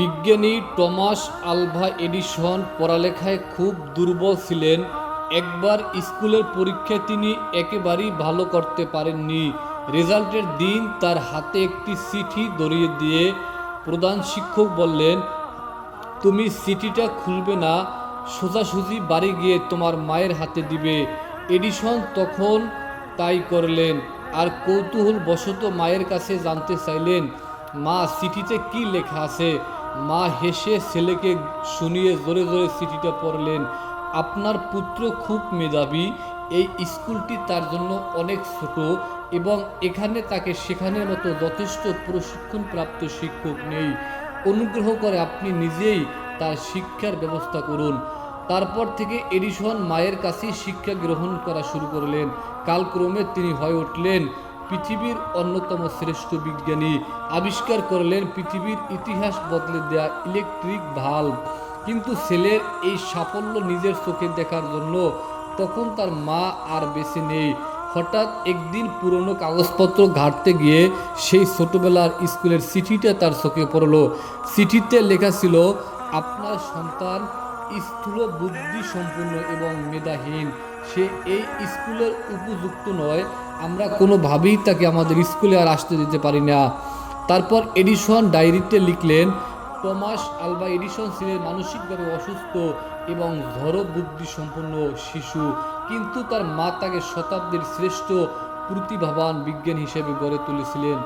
বিজ্ঞানী Thomas Alva Edison পড়ালেখায় খুব দুর্বল ছিলেন। একবার স্কুলের পরীক্ষায় তিনি একেবারেই ভালো করতে পারেননি। রেজাল্টের দিন তার হাতে একটি চিঠি ধরিয়ে দিয়ে প্রধান শিক্ষক বললেন, তুমি চিঠিটা খুলবে না, সোজাসুজি বাড়ি গিয়ে তোমার মায়ের হাতে দিবে। এডিসন তখন তাই করলেন। আর কৌতূহল বশত মায়ের কাছে জানতে চাইলেন, মা, চিঠিতে কি লেখা আছে? মা হেসে ছেলেকে শুনিয়ে জোরে জোরে চিঠিটা পড়লেন। আপনার পুত্র খুব মেধাবী, এই স্কুলটি তার জন্য অনেক ছোট এবং এখানে তাকে শেখানোর মতো যথেষ্ট প্রশিক্ষণপ্রাপ্ত শিক্ষক নেই। অনুগ্রহ করে আপনি নিজেই তার শিক্ষার ব্যবস্থা করুন। তারপর থেকে এডিসন মায়ের কাছেই শিক্ষা গ্রহণ করা শুরু করলেন। কালক্রমে তিনি হয়ে উঠলেন। পৃথিবীর অন্যতম শ্রেষ্ঠ বিজ্ঞানী আবিষ্কার করলেন পৃথিবীর ইতিহাস বদলে দেয়া ইলেকট্রিক ভাল্ব। কিন্তু ছেলের এই সাফল্য নিজের চোখে দেখার জন্য তখন তার মা আর বেঁচে নেই। হঠাৎ একদিন পুরনো কাগজপত্র ঘাঁটতে গিয়ে সেই ছোটবেলার স্কুলের চিঠিটা তার চোখে পড়ল। চিঠিতে লেখা ছিল, আপনার সন্তান স্থূল বুদ্ধি সম্পূর্ণ এবং মেধাহীন। সে এই স্কুলের উপযুক্ত নয় আমরা কোনোভাবেই তাকে আমাদের স্কুলে আর আসতে দিতে পারি না। তারপর এডিশন ডায়েরিতে লিখলেন, টমাস আলবা এডিশন ছিলেন মানসিকভাবে অসুস্থ এবং ঝড় বুদ্ধি সম্পন্ন শিশু, কিন্তু তার মা তাকে শতাব্দীর শ্রেষ্ঠ প্রতিভাবান বিজ্ঞান হিসেবে গড়ে তুলেছিলেন।